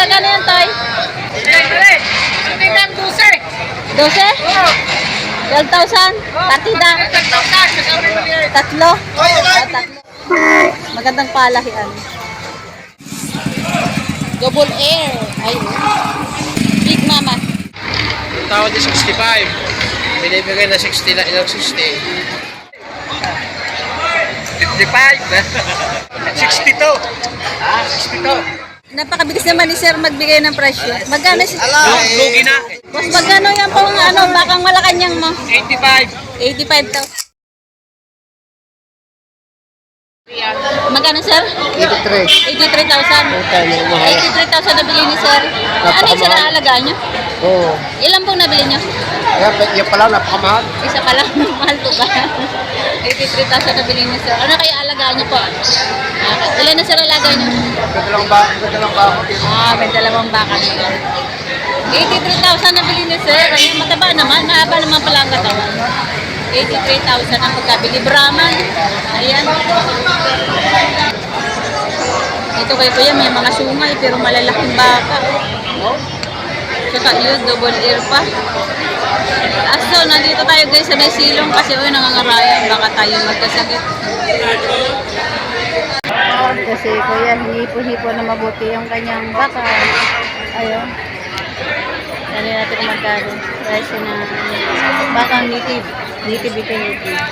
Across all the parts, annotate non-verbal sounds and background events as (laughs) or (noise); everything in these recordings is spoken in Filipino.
magkakano yan, Toy? Hindi ka 12. 12? 12,000? Partida? Tatlo? Ah, tatlo. Magandang palahian. Double air. Ayun. Big Mama. Ang tawad is 65. Binibigay na 60 na ilang 60. 55. 62. Ah, 62. Napakabilis naman ni Sir magbigay ng presyo. Magkano si... Ala, lugi na. Boss, magkano yan pong ano, bakang malakanyang mo? 85. 85,000. Magkano, Sir? 83. 83,000. Okay, mahal. 83,000 nabili ni Sir. Ano yung Sir alagaan nyo? Oo. Ilan pong nabili nyo? Yan, yan pala, napakamahal. Isa pa lang, (laughs) mahal to ba? 83,000 nabili ni Sir. Ano kaya alagaan nyo po? Ah, ilan na Sir alagaan nyo? Ganda lang ba? Ganda lang ba ako? Ah, may dalawang baka nila. 83,000 nabili ni Sir. Ayun, mataba naman. Mahaba naman pala ang katawan. 83,000 ang pagkabili. Brahman. Ayan. Ito kay Kuya, may mga sungay pero malalaking baka. Saka yun, double ear pa. Aso, nandito tayo guys sa may silong kasi uy, nangangarayan. Baka tayo magkasakit. Kasi kuya, hinipo-hipo na mabuti yung kanyang baka. Ayun. Dali natin kung magkano. Presyo na bakang native. Native ito native.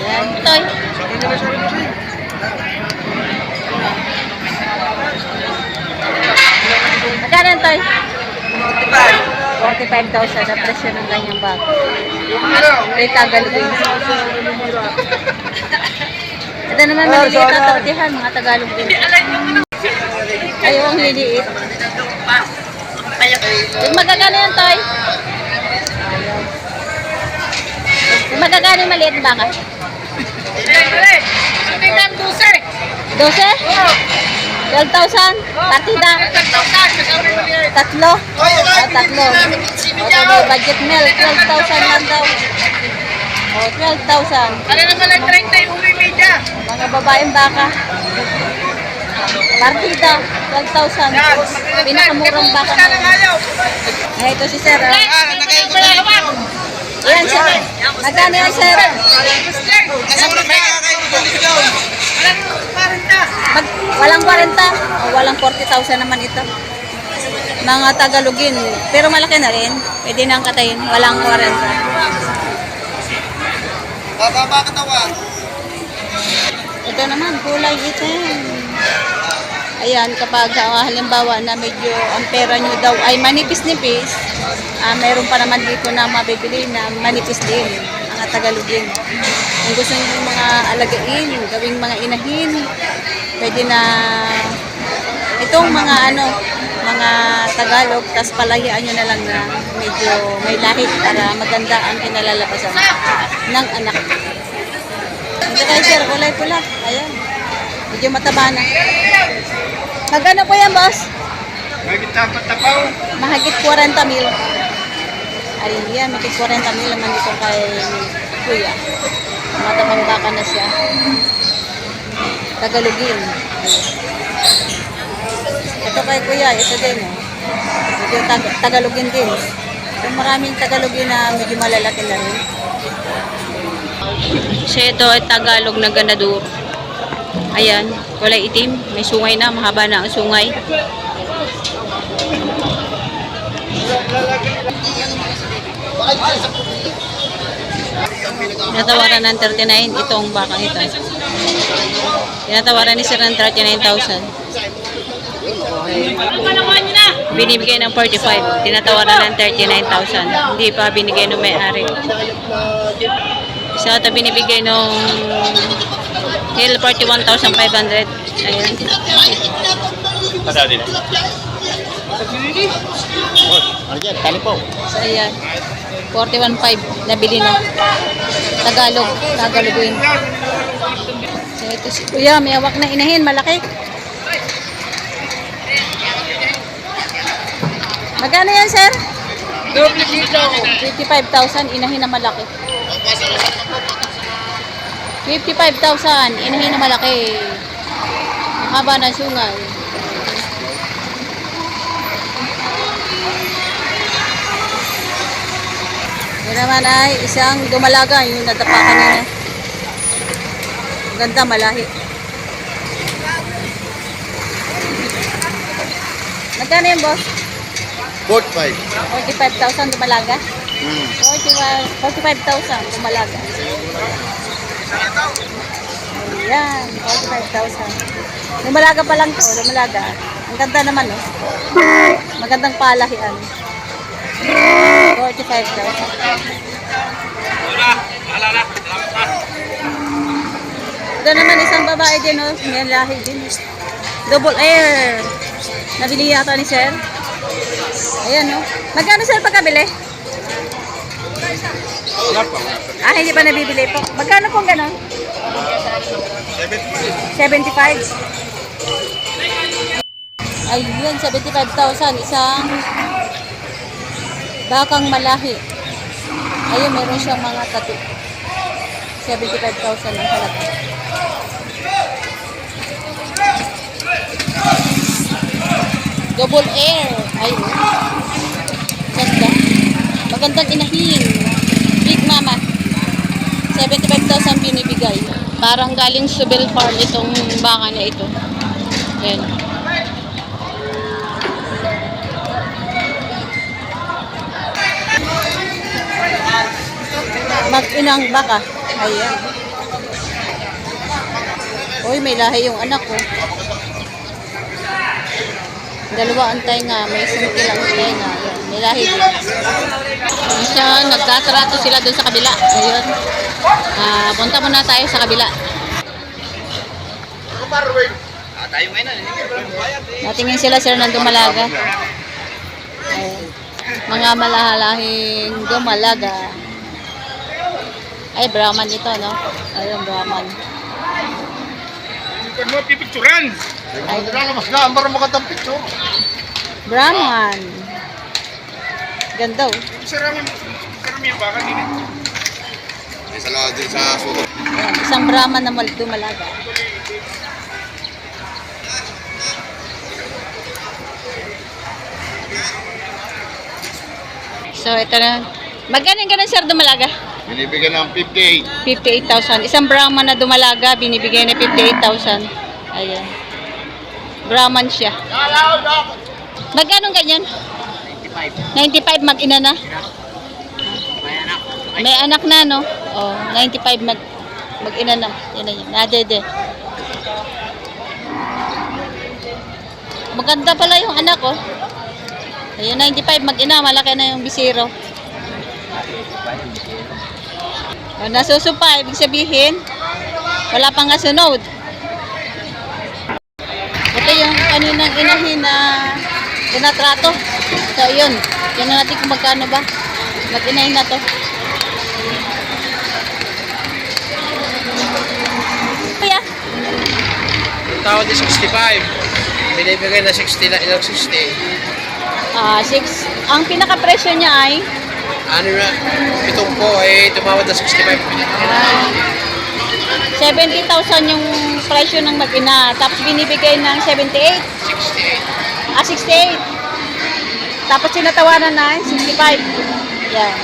Ayan. Toy. Magkano Toy? 45,000 na presyo ng kanyang baka. May Tagalog din. Ito naman maliliit na tortihan, mga Tagalog din. Ayaw ang liliit. Magagano yan, Toy? Magagano yung maliit na baka? 12? 12,000? Partida? Tatlo? Ah, tatlo. O, budget meal. 12,000 lang daw. O, 12,000. Ano naman ang 30 yung uwi media? Mga babaeng baka. Partida, 12,000. Pinakamurang baka. Ay, ito si Sir. ah. Yan, Sir. Magkano yan, Sir? Mag, walang 40. O, walang 40,000 naman ito. Mga Tagalogin. Pero malaki na rin. Pwede nang katayin. Walang 40. Bababa katawan. Ito naman, kulay itim. Ayan, kapag ah, halimbawa na medyo ang pera nyo daw ay manipis-nipis, ah, mayroon pa naman dito na mabibili na manipis din, mga Tagalogin. Kung gusto nyo yung mga alagain, gawing mga inahin, pwede na itong mga ano, mga Tagalog, tas palayaan nyo na lang na medyo may lahit para maganda ang kinalalabasan ng anak. Ito kayo sir, kulay pula. Ayan. Medyo mataba na. Magkano po yan, boss? Magit tapat tapaw. Mahigit 40 mil. Ayan, mahigit 40 mil naman ito kay kuya. Matabang baka na siya. Tagalogin. Ito kay kuya, ito din. Oh. Medyo tag- Tagalogin din. So, maraming Tagalogin na medyo malalaki na rin. So ito ay Tagalog na ganador. Ayan, kulay itim. May sungay na, mahaba na ang sungay. Tinatawaran ng 39 itong bakang ito. Tinatawaran ni Sir ng 39,000. Binibigay ng 45. Tinatawaran ng 39,000. Hindi pa binigay ng may-ari. Sa ito binibigay nung Hill 41,500. Ayan. Ano yan? Talipo. So, ayan. 41,500 nabili na. Tagalog. Tagalogin. So, ito si Kuya. May hawak na inahin. Malaki. Magkano yan, sir? Double dito. 55,000. Inahin na malaki. 55,000. Inahin na malaki. Ang Haba ng sungay. Yan naman ay isang dumalaga yung nadapa kanina. Ganda, malahi. Magkano yun, boss? Boat five. 45,000 dumalaga? 45 45,000 dumalaga. Ayan, 45,000. Dumalaga pa lang to, dumalaga. Ang ganda naman, oh. Magandang palahian. 45,000. Ito naman isang babae din, oh. May lahi din. Double air. Nabili yata ni Sir. Ayan, oh. Magkano Sir pagkabili? Ah, hindi pa nabibili po. Magkano pong ganon? 75. Ayun, 75,000. Isang bakang malahi. Ayun, meron siyang mga tattoo. 75,000 ang halaga. Double air. Ayun. Ganda. Magandang inahin. Big Mama. 75,000 binibigay. Parang galing Subel Farm itong baka na ito. Yan. Mag-inang baka. Ayan. Uy, may lahi yung anak ko. Dalawa ang nga, may sumiti lang ang nga. Ayan, may lahi. Isa, nagtatrato sila doon sa kabila. Ayun. Ah, punta muna tayo sa kabila. Tayo ngayon. Natingin sila sir ng dumalaga. Ayun. Mga malahalahing dumalaga. Ay, Brahman ito, no? Ayun, Brahman. Hindi mo pipicturan. Ay, mas na. Ang magandang picture. Brahman. Ganda, oh. Sarami, sarami yung baka din. Isa lang din sa. Ayan, Isang Brahman na mal- dumalaga. So, ito na. Magkano yung ganun, sir, dumalaga? Binibigyan ng 58. 58,000. Isang Brahman na dumalaga, binibigay na 58,000. Ayan. Brahman siya. Magkano ganyan? 95 mag-ina na? May anak na, no? Oh, 95 mag mag-ina na. Yan na yun. Nadede. Maganda pala yung anak, oh. Ayun, 95 mag-ina. Malaki na yung bisiro. O, nasusupa, ibig sabihin, wala pang kasunod. Ito yung kaninang inahin na tinatrato. So, yun. Yan na natin kung magkano ba. Mag-inahin na to. Kuya, Yung tawad is 65. Binibigay na 60 na ilang 60. ah, six. Ang pinaka-presyo niya ay Ano na, itong po ay tumawad na 65. ah, 70,000 yung presyo ng mag-ina. Tapos binibigay ng 78. 68. Ah, 68. Tapos sinatawanan na 65. Yan.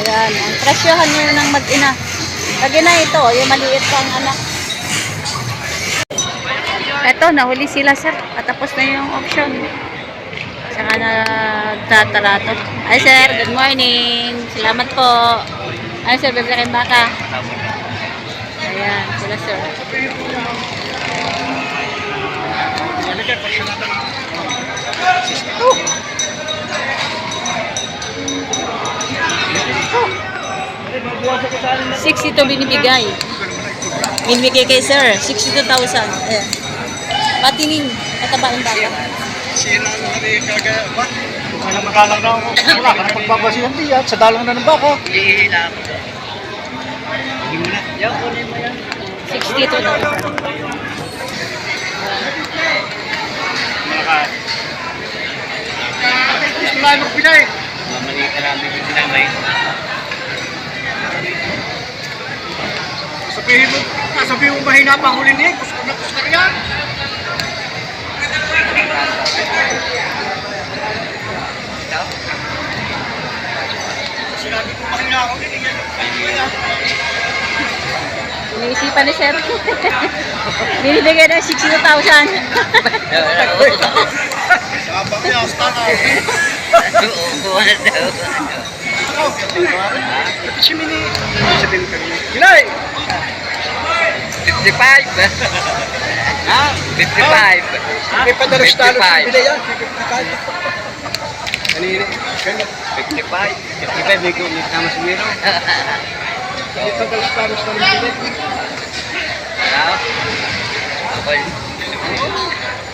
Ayan. Ang presyohan nyo ng mag-ina. Mag-ina ito, yung maliit pang anak. Eto, nahuli sila sir. At tapos na yung auction. Saka nagtatarato. Ay sir, good morning. Salamat po. Ay sir, bibili kayong baka. Ayan, sila sir. Six ito binibigay. Binibigay kay sir. 62,000. Ayan. Patingin. Kataba ng baka. Sira na rin kagaya. Kung alam makalang na ako. Wala ka na pagbabasihan diyan. Sa dalang na ng baka. Hihihi na ako. Hindi mo na. Yan, kunin mo yan. 62,000. Malakas. Gusto na yung pinay. Mamali ka namin yung sinamay. Sabihin mo, sabihin mo mahina pa huli niya. Gusto na gusto na yan. Iniisipan ni Sir. Binibigay na 62,000. Sabang niya, usta na. Oo, ano. Ano? Ano? Ano? Ano? Ano? Ano? Ano? Ano? Ano? Ano? Ano? Ano? Ano? 55. Ha? 55. May padalos talo. 55. Bila yan. Kanina. 55. 55, may kung tama si Miro. (laughs) May padalos talo sa mga Ano? Okay. (laughs)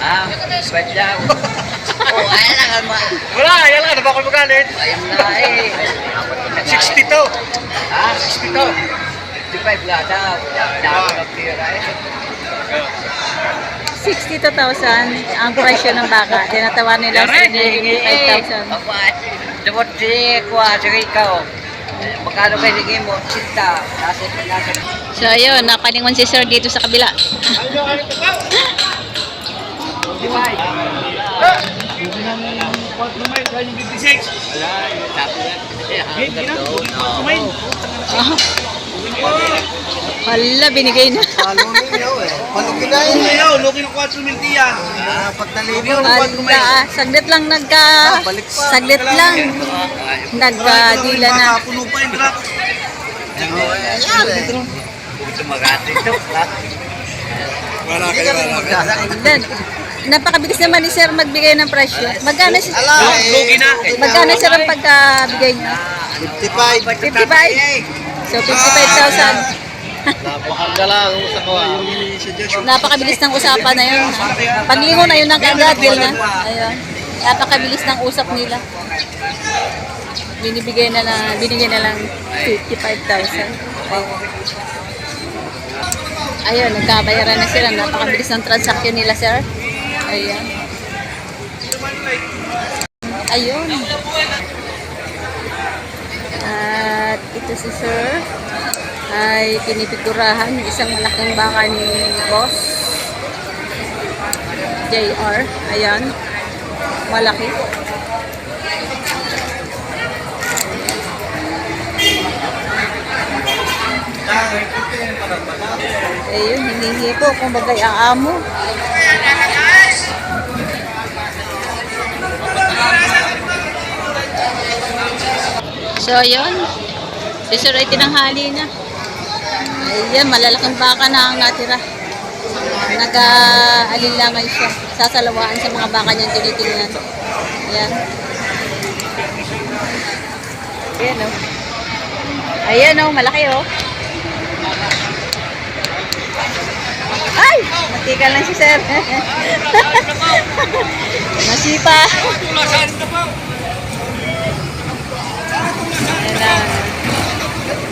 Ah, sweat daw. (laughs) Oh, ay lang mo. Wala, yan lang. Ano ba ako magalit? Ayun na eh. 62. Ha? 62. 55 lang daw. Dapat ng tira eh. 62,000 ang presyo ng baka. Tinatawar nila sa 5,000. Apa? Dapat si kuha si Rico. Magkano ba hingin mo? Sinta. Nasa nasa. So ayun, napalingon si Sir dito sa kabila. Hala, binigay na. Palukin na yun. Ayaw, lukin ng 4 mil yan. Pagtalib yun. Hala, ah, saglit lang nagka... Saglit lang. Nagka-dila na. Puno pa yung truck. Ito magati ito. Wala kayo, wala kayo. Then, napakabilis naman ni Sir magbigay ng presyo. Magkano si na. Magkano Sir ang pagkabigay niya? 55. 55? So, 55,000. Napakanda lang sa kawa. Napakabilis ng usapan na yun. Paglingon na yun ng agad, deal na. Ayun. Napakabilis ng usap nila. Binibigay na na, binigay na lang 55,000. Ayun, nagkabayaran na sila. Napakabilis ng transaction nila, sir. Ayun. Ayun. At ito si sir ay pinipigurahan yung isang malaking baka ni boss JR. Ayan. Malaki. Ayun, hinihi po kung bagay ang amo. So, ayun. Si Sir ay tinanghali na. Ayan, malalaking baka na ang natira. Nag-aalilangan siya. Sasalawaan sa mga baka niyang tinitingnan. Ayan. Ayan, oh. Ayan, oh. Malaki, oh. Ay! Matika lang si Sir. (laughs) Masipa. Ayan na.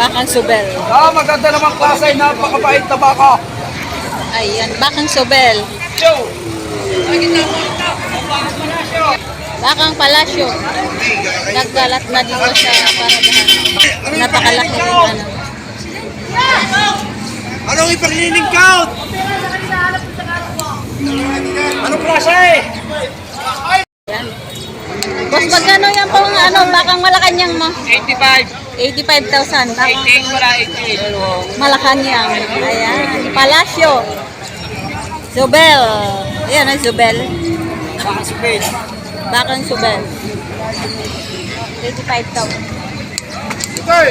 Bakang subel. Ah, maganda naman klase. Napakabait na baka. Ayan, bakang sobel. Joe! Bakang palasyo. Naggalat na dito sa paradahan. Napakalaki rin ano. Anong ipag-leaning count? Anong klase? Yan. Boss, magkano yan po ang ano, bakang Malacanang mo? 85. 85,000. Bakang 18 wala 18. Malacanang. Ayan. Palasyo. Zubel. Ayan ang Zubel. Baka space. Bakang Zubel. 85,000. Okay.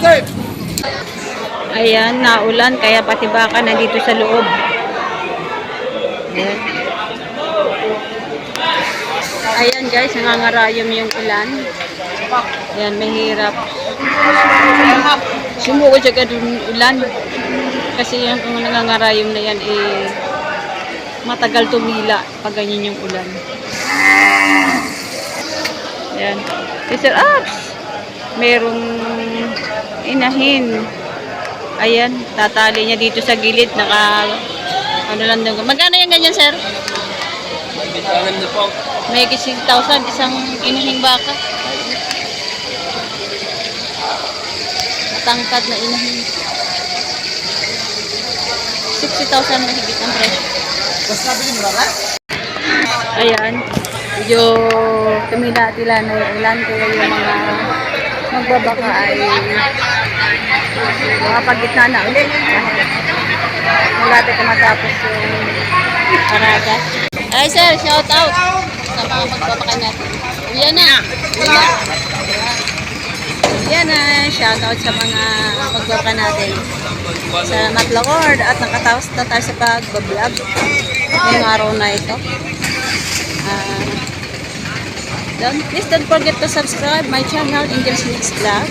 Okay. Ayan, naulan kaya pati baka nandito sa loob. Ayan. Ayan guys, nangangarayom yung ulan. Ayan, mahirap. Sumuko siya ganun ulan. Kasi yung kung nangangarayom na yan, eh, matagal tumila pag ganyan yung ulan. Ayan. Sister Ups! Merong inahin. Ayan, tatali niya dito sa gilid. Naka, ano lang doon. Magkano yung ganyan, sir? Alam na po. May 6,000, isang inahing baka. Matangkad na inahin. 60,000 mahigit ang presyo. Basta nabili mo na Ayan, medyo tumila-tila na yung ulan kaya yung mga magbabaka ay Makapag-gitna na ulit. Malapit na matapos yung paraga. Ay sir, shout out sa mga natin. Yan na. Na. Yan na. Shout out sa mga magpapakan natin. Salamat Lord at nakatapos na tayo sa pag-vlog ngayong araw na ito. Ah, don't, please don't forget to subscribe my channel, Angel's Mix Vlog.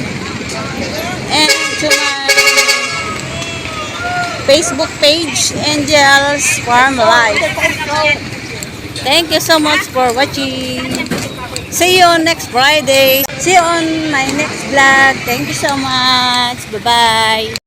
And to my Facebook page, Angels Farm Life. Thank you so much for watching. See you on next Friday. See you on my next vlog. Thank you so much. Bye-bye.